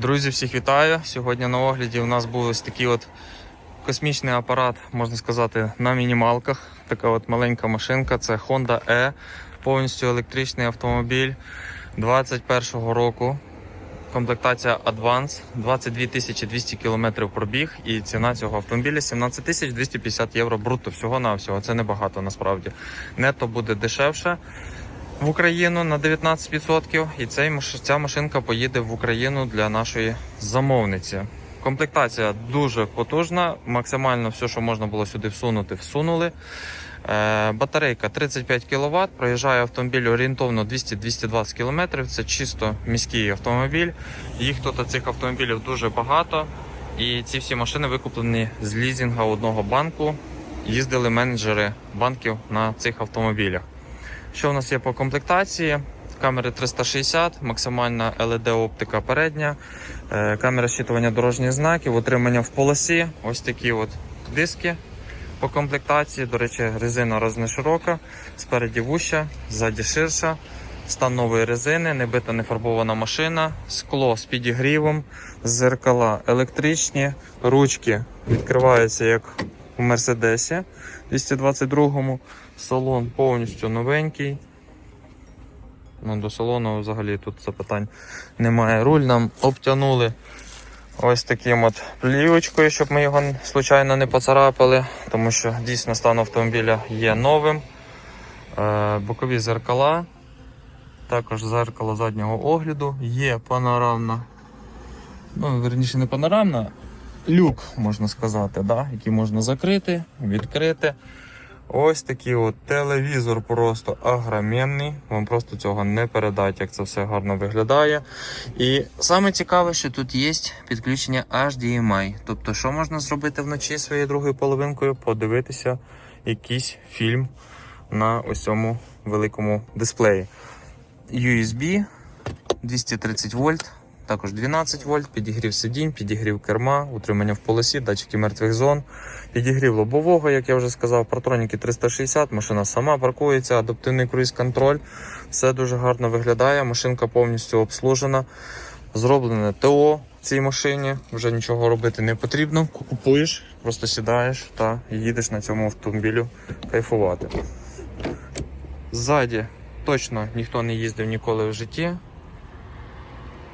Друзі, всіх вітаю! Сьогодні на огляді у нас був ось такий от космічний апарат, можна сказати, на мінімалках. Така от маленька машинка. Це Honda E, повністю електричний автомобіль 21-го року. Комплектація Advance, 22 200 км пробіг, і ціна цього автомобіля 17 250 євро брутто всього на всього. Це небагато насправді. Нето буде дешевше в Україну на 19%, і цей, ця машинка поїде в Україну для нашої замовниці. Комплектація дуже потужна, максимально все, що можна було сюди всунути, всунули. Е, батарейка 35 кВт, проїжджає автомобіль орієнтовно 200-220 км. Це чисто міський автомобіль. Їх тут цих автомобілів дуже багато. І ці всі машини викуплені з лізінга одного банку. Їздили менеджери банків на цих автомобілях. Що у нас є по комплектації? Камери 360, максимальна LED оптика передня, е, камера щитування дорожніх знаків, утримання в полосі. Ось такі от диски по комплектації. До речі, резина рознеширока, спереді вуща, ззаді ширша. Стан нової резини, небита нефарбована машина, скло з підігрівом, зеркала електричні, ручки відкриваються як у Мерседесі 222-му. Салон повністю новенький. Ну, до салону взагалі тут запитань немає. Руль нам обтянули ось таким от плівочкою, щоб ми його случайно не поцарапали, тому що дійсно стан автомобіля є новим. Е, бокові зеркала, також зеркало заднього огляду, є панорамна, ну, верніше не панорамна, люк, можна сказати, да? який можна закрити, відкрити. Ось такий от телевізор просто агроменний. Вам просто цього не передать, як це все гарно виглядає. І саме цікаве, що тут є підключення HDMI. Тобто, що можна зробити вночі своєю другою половинкою? Подивитися якийсь фільм на ось цьому великому дисплеї. USB 230 вольт. Також 12 вольт, підігрів сидінь, підігрів керма, утримання в полосі, датчики мертвих зон, підігрів лобового, як я вже сказав, протроніки 360, машина сама паркується, адаптивний круїз-контроль. Все дуже гарно виглядає. Машинка повністю обслужена. Зроблене ТО в цій машині. Вже нічого робити не потрібно. Купуєш, просто сідаєш та їдеш на цьому автомобілю кайфувати. Ззаді точно ніхто не їздив ніколи в житті.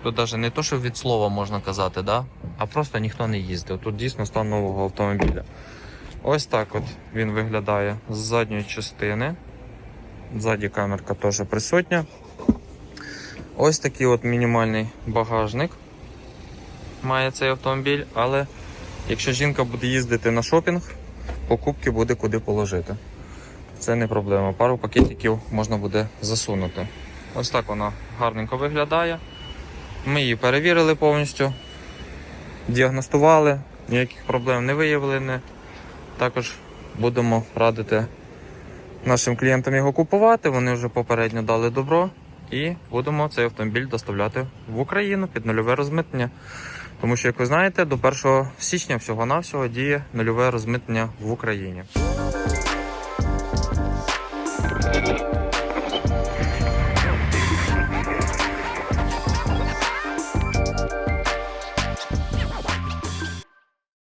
Тут навіть не то, що від слова можна казати, да? а просто ніхто не їздив. Тут дійсно стан нового автомобіля. Ось так от він виглядає з задньої частини. Ззаді камерка теж присутня. Ось такий от мінімальний багажник має цей автомобіль, але якщо жінка буде їздити на шопінг, покупки буде куди положити. Це не проблема. Пару пакетиків можна буде засунути. Ось так вона гарненько виглядає. Ми її перевірили повністю, діагностували, ніяких проблем не виявили. Також будемо радити нашим клієнтам його купувати. Вони вже попередньо дали добро і будемо цей автомобіль доставляти в Україну під нульове розмитнення. Тому що, як ви знаєте, до 1 січня всього-навсього діє нульове розмитнення в Україні.